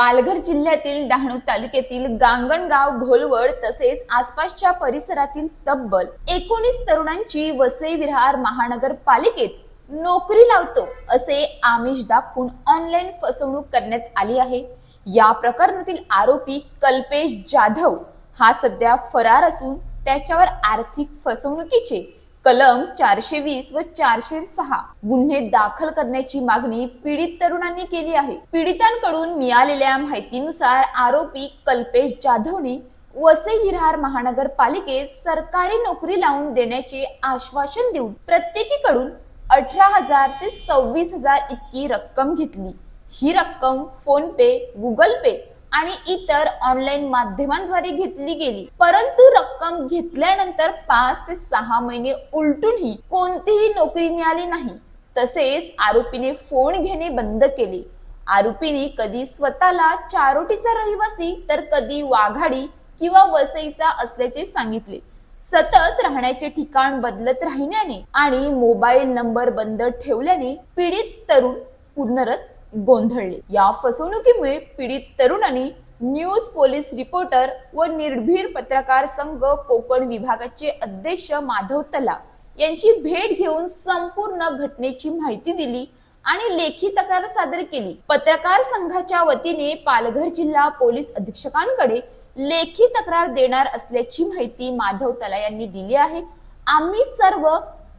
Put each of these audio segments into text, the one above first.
पालघर जिल्ह्यातील डहाणू तालुक्यातील गांगणगाव घोलवड तसेच आसपासच्या परिसरातील तब्बल एकोणीस तरुणांची वसई विहार महानगरपालिकेत नोकरी लावतो असे आमिष दाखवून ऑनलाईन फसवणूक करण्यात आली आहे. या प्रकरणातील आरोपी कल्पेश जाधव हा सध्या फरार असून त्याच्यावर आर्थिक फसवणुकीचे कलम चारशे वीस व चारशे सहा गुन्हे दाखल करण्याची मागणी पीडित तरुणांनी केली आहे. पीडितांकडून मिळालेल्या माहितीनुसार आरोपी कल्पेश जाधवने वसई विहार महानगरपालिकेत सरकारी नोकरी लावून देण्याचे आश्वासन देऊन प्रत्येकीकडून अठरा हजार ते सव्वीस हजार इतकी रक्कम घेतली. ही रक्कम फोन पे गुगल पे आणि इतर ऑनलाईन माध्यमांद्वारे घेतली गेली. परंतु रक्कम घेतल्यानंतर पाच ते सहा महिने उलटूनही कोणतीही नोकरी मिळाली नाही. तसेच आरोपीने फोन घेणे बंद केले. आरोपीने कधी स्वतःला चारोटीचा रहिवासी तर कधी वाघाडी किंवा वसईचा असल्याचे सांगितले. सतत राहण्याचे ठिकाण बदलत राहिल्याने आणि मोबाईल नंबर बंद ठेवल्याने पीडित तरुण पुनरत गोंधळले. या फसवणुकीमुळे पीडित तरुणांनी न्यूज पोलीस रिपोर्टर व निर्भीड पत्रकार संघ कोकण विभागाचे अध्यक्ष माधव तला यांची भेट घेऊन संपूर्ण घटनेची माहिती दिली आणि लेखी तक्रार सादर केली. पत्रकार संघाच्या वतीने पालघर जिल्हा पोलीस अधीक्षकांकडे लेखी तक्रार देणार असल्याची माहिती माधव तला यांनी दिली आहे. आम्ही सर्व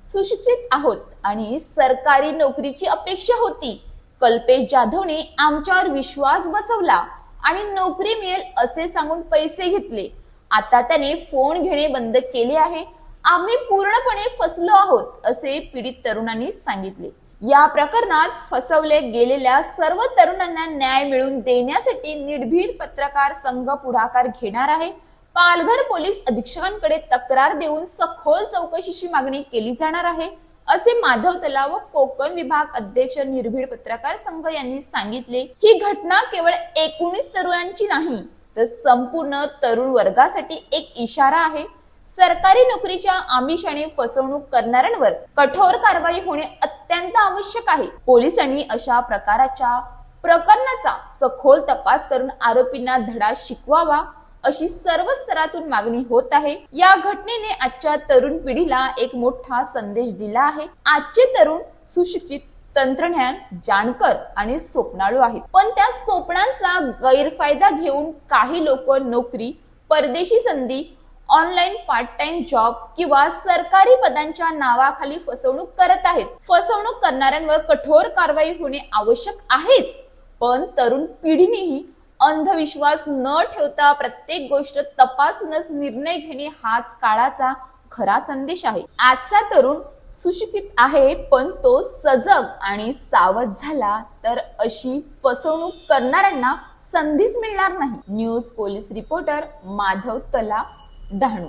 सुशिक्षित आहोत आणि सरकारी नोकरीची अपेक्षा होती. कल्पेश जाधवने आमच्यावर विश्वास बसवला आणि नोकरी मिळेल असे सांगून पैसे घेतले. आता त्याने फोन घेणे बंद केले आहे. आम्ही पूर्णपणे फसलो आहोत असे पीडित तरुणांनी सांगितले. या प्रकरणात फसवले गेलेल्या सर्व तरुणांना न्याय मिळवून देण्यासाठी निर्भीड पत्रकार संघ पुढाकार घेणार आहे. पालघर पोलीस अधीक्षकांकडे तक्रार देऊन सखोल चौकशीची मागणी केली जाणार आहे. असे माधव तलाव व कोकण विभाग अध्यक्ष निर्भीड पत्रकार संघ यांनी सांगितले ही घटना केवळ एकोणीस तरुणांची नाही तर संपूर्ण तरुण वर्गासाठी एक इशारा आहे. सरकारी नोकरीच्या आमिषाने फसवणूक करणाऱ्यांवर कठोर कारवाई होणे अत्यंत आवश्यक आहे. पोलिसांनी अशा प्रकाराच्या प्रकरणाचा सखोल तपास करून आरोपींना धडा शिकवावा. अशी सर्व स्तरातून मागणी होत आहे. या घटनेने आजच्या तरुण पिढीला एक मोठा संदेश दिला आहे. आजचे तरुण सुशिक्षित तंत्रज्ञान जाणकर आणि स्वप्नाळू आहेत. पण त्या स्वप्नांचा गैरफायदा घेऊन काही लोक नोकरी परदेशी संधी ऑनलाईन पार्ट टाइम जॉब किंवा सरकारी पदांच्या नावाखाली फसवणूक करत आहेत. फसवणूक करणाऱ्यांवर कठोर कारवाई होणे आवश्यक आहेच. पण तरुण पिढीनेही अंधविश्वास न ठेवता प्रत्येक गोष्ट तपासूनच निर्णय घेणे हाच काळाचा खरा संदेश आहे. आजचा तरुण सुशिक्षित आहे पण तो सजग आणि सावध झाला तर अशी फसवणूक करणाऱ्यांना संधीच मिळणार नाही. न्यूज पोलीस रिपोर्टर माधव तला डहाणू.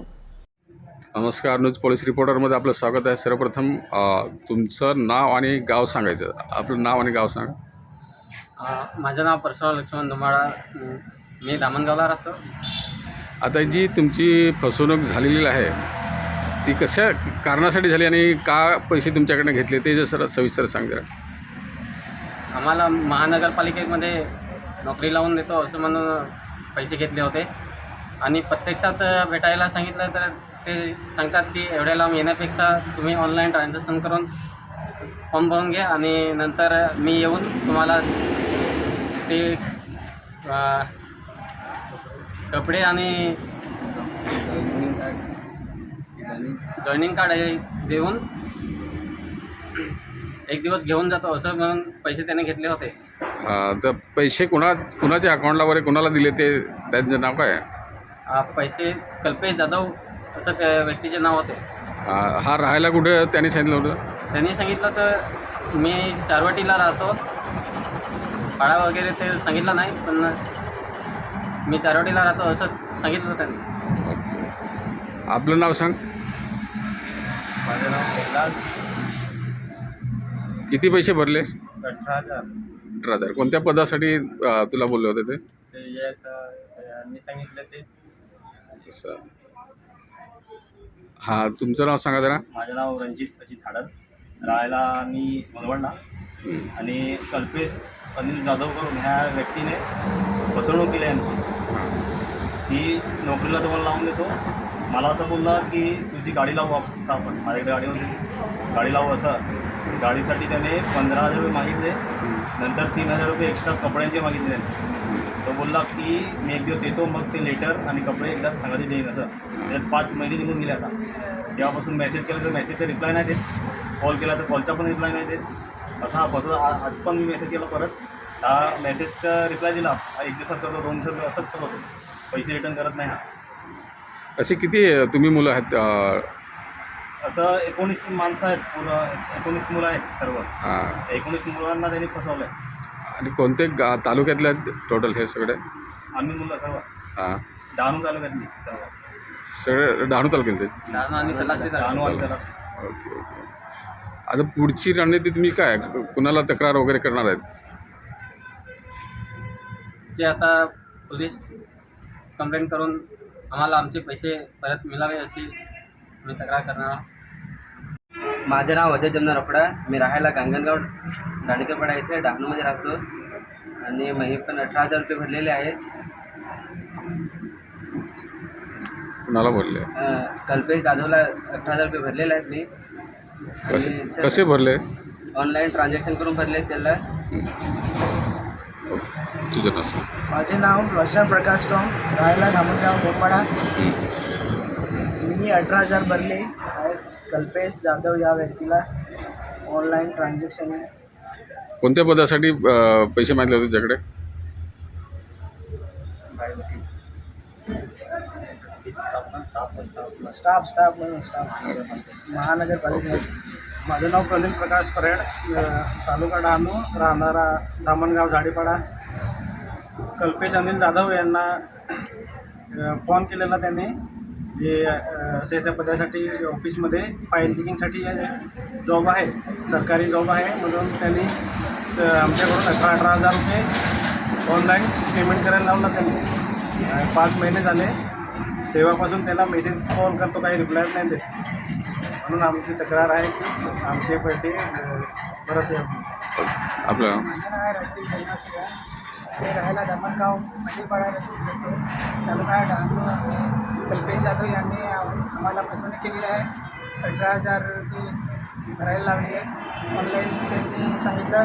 नमस्कार न्यूज पोलीस रिपोर्टरमध्ये आपलं स्वागत आहे. सर्वप्रथम तुमचं नाव आणि गाव सांगायचं. आपलं नाव आणि गाव सांगा. माझं नाव परशुराम लक्ष्मण धुमाळा मी दामणगावला राहतो. आता जी तुमची फसवणूक झालेली आहे ती कशा कारणासाठी झाली आणि का पैसे तुमच्याकडनं घेतले ते जर सर सविस्तर सांग जरा. आम्हाला महानगरपालिकेमध्ये नोकरी लावून देतो असं म्हणून पैसे घेतले होते. आणि प्रत्यक्षात भेटायला सांगितलं तर ते सांगतात की एवढ्या लांब येण्यापेक्षा तुम्ही ऑनलाईन ट्रान्झॅक्शन करून फॉर्म भरून घ्या आणि नंतर मी येऊन तुम्हाला ते कपडे आणि जॉईनिंग कार्ड हे देऊन एक दिवस घेऊन जातो असं म्हणून पैसे त्याने घेतले होते. तर पैसे कुणा कुणाच्या अकाउंटला वगैरे कुणाला दिले ते त्यांचं नाव काय? आहे? पैसे कल्पेश जाधव असं त्या व्यक्तीचे नाव होते. हा राहायला कुठे त्यांनी सांगितलं होतं? त्यांनी सांगितलं तर मी चारवाटीला राहतो. भाडा वगैरे ते सांगितलं नाही पण मी चारवाटीला राहतो असं सांगितलं त्यांनी. ओके. आपलं नाव सांग. माझं नाव कैलास किती पैसे भरले? अठरा हजार. अठरा हजार. कोणत्या पदासाठी अ, तुला बोलले होते ते? मी सांगितलं ते. असं. हां तुमचं नाव सांगा जरा. माझं नाव रणजित अजित हाडद राहायला मी मलवणला आणि कल्पेश अनिल जाधव करून ह्या व्यक्तीने फसवणूक केली आहे आमची. की नोकरीला तुम्हाला लावून देतो. मला असं बोलला की तुझी गाडी लावू वापस आपण. माझ्याकडे गाडी होती. गाडी लावू असं. गाडीसाठी त्याने पंधरा हजार रुपये मागितले. नंतर तीन हजार रुपये एक्स्ट्रा कपड्यांचे मागितले त्याने. तो बोलला की मी एक दिवस येतो मग ते लेटर आणि कपडे एकदा सांगायचे देईन असं. त्याच्यात पाच महिने निघून गेले आता. तेव्हापासून मेसेज केला तर मेसेजचा रिप्लाय नाही देत. कॉल केला तर कॉलचा पण रिप्लाय नाही देत. असा हा आ- आज पण मी मेसेज केला परत. हा मेसेजचा रिप्लाय दिला. हा एक दिवसात करतो दोन दिवसात असंच करत. होतो पैसे रिटर्न करत नाही हा. असे किती तुम्ही मुलं आहेत असं एकोणीस माणसं आहेत पूर्ण. एकोणीस मुलं आहेत सर्व. हा. एकोणीस मुलांना त्यांनी फसवलं आहे आणि कोणते गा तालुक्यातले आहेत टोटल हे सगळे? आम्ही मुलं सर्व. हां. डहाणू तालुक्यातली सर्व. सगळे डहाणू तालुक्यातले? डहाणू आणि ओके ओके. आता पुढची रणनीती तुम्ही काय? कुणाला तक्रार वगैरे करणार आहेत? जे आता पोलीस कंप्लेंट करून आम्हाला आमचे पैसे परत मिळावे अशी मी तक्रार करणार माझं नाव अजय जमना रोकडा मी राहायला गांगणगाव दांडेकरपाडा इथे डहाणूमध्ये राहतो. आणि मी पण अठरा हजार रुपये भरलेले आहेत. कुणाला बोलले अं, कल्पेश जाधवला अठरा हजार रुपये भरलेले आहेत मी. कसे कसे भरले? ऑनलाईन ट्रान्झॅक्शन करून भरले त्याला. तुझं नाव सांग. माझे नाव रोशन प्रकाश टोम राहायला धामणगाव गोपाडा मी अठरा हजार भरले. आहेत कल्पेश जाधव या व्यक्तीला ऑनलाईन ट्रान्झॅक्शन कोणत्या पदासाठी अ, पैसे मागितले होते तुझ्याकडे स्टाफ स्टाफ म्हणून स्टाफ महानगरपालिका माझं नाव प्रवीण प्रकाश परेड तालुका डहाणू राहणारा धामणगाव झाडीपाडा. कल्पेश अनिल जाधव यांना फोन केलेला त्याने. जे अशा पदासाठी ऑफिसमध्ये फाईल चेकिंगसाठी जॉब आहे सरकारी जॉब आहे म्हणून त्यांनी आमच्याकडून अठरा अठरा हजार रुपये ऑनलाईन पेमेंट करायला लावला त्यांनी. पाच महिने झाले. तेव्हापासून त्याला मेसेज कॉल करतो काही रिप्लाय नाही देत. म्हणून आमची तक्रार आहे की आमचे पैसे परत यावे आपलं माझं नाव? आहे रतीश धर्माशिवा मी राहायला धामणगाव मंडीपाडा येतो तालुका डहाणू कल्पेश जाधव यांनी आम- आम्हाला फसवणूक केलेली आहे. अठरा हजार रुपये भरायला लावले ऑनलाईन त्यांनी सांगितलं.